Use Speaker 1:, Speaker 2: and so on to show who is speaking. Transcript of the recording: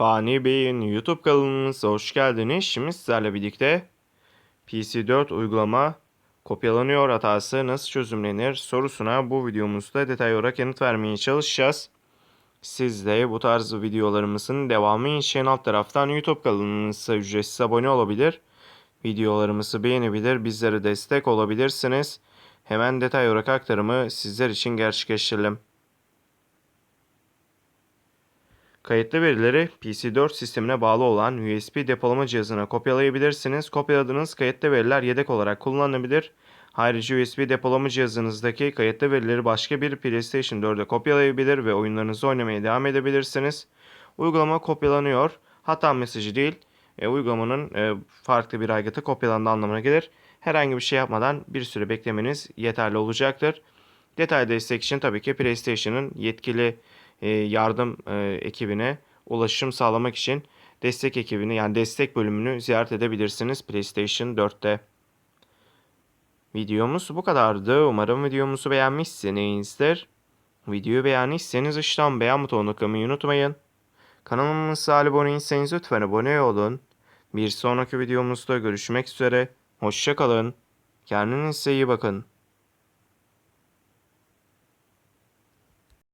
Speaker 1: Fani Bey'in YouTube kanalımıza hoş geldiniz. Şimdi sizlerle birlikte PC4 uygulama kopyalanıyor hatası nasıl çözümlenir sorusuna bu videomuzda detay olarak yanıt vermeye çalışacağız. Siz de bu tarz videolarımızın devamı için alt taraftan YouTube kanalımıza ücretsiz abone olabilir. Videolarımızı beğenebilir, bizlere destek olabilirsiniz. Hemen detay olarak aktarımı sizler için gerçekleştirelim. Kayıtlı verileri PC4 sistemine bağlı olan USB depolama cihazına kopyalayabilirsiniz. Kopyaladığınız kayıtlı veriler yedek olarak kullanılabilir. Ayrıca USB depolama cihazınızdaki kayıtlı verileri başka bir PlayStation 4'e kopyalayabilir ve oyunlarınızı oynamaya devam edebilirsiniz. Uygulama kopyalanıyor. Hata mesajı değil, e, uygulamanın e, farklı bir aygıtı kopyalandığı anlamına gelir. Herhangi bir şey yapmadan bir süre beklemeniz yeterli olacaktır. Detay destek için tabii ki PlayStation'ın yetkili yardım e, ekibine ulaşım sağlamak için destek ekibini yani destek bölümünü ziyaret edebilirsiniz PlayStation 4'te. Videomuz bu kadardı. Umarım videomuzu beğenmişsinizdir. Videoyu beğendiyseniz aşağıdan beğen butonuna tıklamayı unutmayın. Kanalımıza abone değilseniz lütfen abone olun. Bir sonraki videomuzda görüşmek üzere. Hoşçakalın. Kendinize iyi bakın.